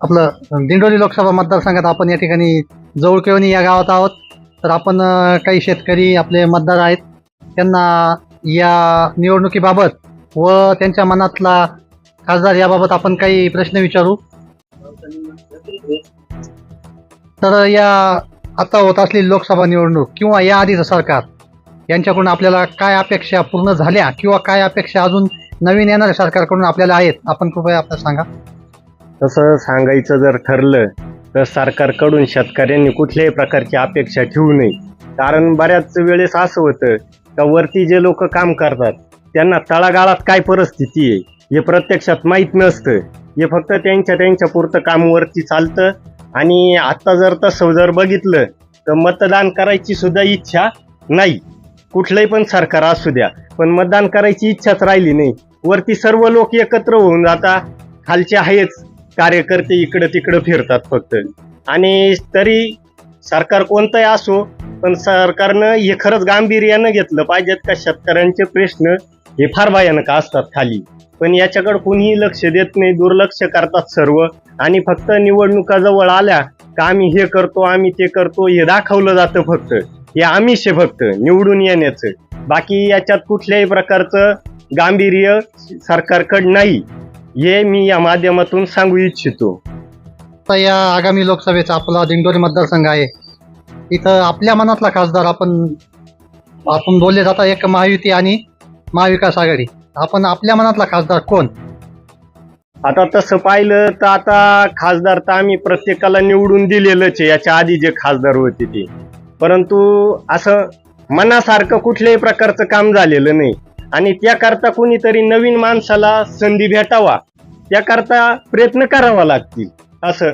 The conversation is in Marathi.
आपलं दिंडोली लोकसभा मतदारसंघात आपण या ठिकाणी जवळकेवणी या गावात आहोत. तर आपण काही शेतकरी आपले मतदार आहेत. त्यांना या निवडणुकीबाबत व त्यांच्या मनातला खासदार याबाबत आपण काही प्रश्न विचारू. तर या आता होत असलेली लोकसभा निवडणूक किंवा या आधीचं सरकार यांच्याकडून आपल्याला काय अपेक्षा पूर्ण झाल्या किंवा काय अपेक्षा अजून नवीन येणाऱ्या सरकारकडून आपल्याला आहेत? आपण कृपया आपल्याला सांगा. तसं सांगायचं जर ठरलं तर सरकारकडून शेतकऱ्यांनी कुठल्याही प्रकारची अपेक्षा ठेवू नये. कारण बऱ्याच वेळेस असं होतं का वरती जे लोक काम करतात त्यांना तळागाळात काय परिस्थिती आहे हे प्रत्यक्षात माहीत नसतं. हे फक्त त्यांच्या त्यांच्या पुरतं काम वरती चालतं. आणि आत्ता जर तसं जर बघितलं तर मतदान करायची सुद्धा इच्छा नाही. कुठलंही पण सरकार असू द्या पण मतदान करायची इच्छाच राहिली नाही. वरती सर्व लोक एकत्र होऊन जाता खालचे आहेच. कार्यकर्ते इकडं तिकडं फिरतात फक्त. आणि तरी सरकार कोणतंही असो पण सरकारनं हे खरंच गांभीर्यानं घेतलं पाहिजेत का शेतकऱ्यांचे प्रश्न हे फार भयानक असतात खाली. पण याच्याकडे कोणीही लक्ष देत नाही दुर्लक्ष करतात सर्व. आणि फक्त निवडणुका जवळ आल्या का आम्ही हे करतो आम्ही ते करतो हे दाखवलं जातं फक्त. हे आमिष आहे फक्त निवडून येण्याचं. बाकी याच्यात कुठल्याही प्रकारचं गांभीर्य सरकारकडं नाही. हे मी या माध्यमातून सांगू इच्छितो. आता या आगामी लोकसभेचा आपला दिंडोरी मतदारसंघ आहे. इथं आपल्या मनातला खासदार आपण आपण बोलले जाता एक महायुती आणि महाविकास आघाडी. आपण आपल्या मनातला खासदार कोण? आता तसं पाहिलं तर आता खासदार तर आम्ही प्रत्येकाला निवडून दिलेलंच आहे. याच्या आधी जे खासदार होते ते. परंतु असं मनासारखं कुठल्याही प्रकारचं काम झालेलं नाही. आणि त्याकरता कोणीतरी नवीन माणसाला संधी भेटावा त्याकरता प्रयत्न करावा लागतील असं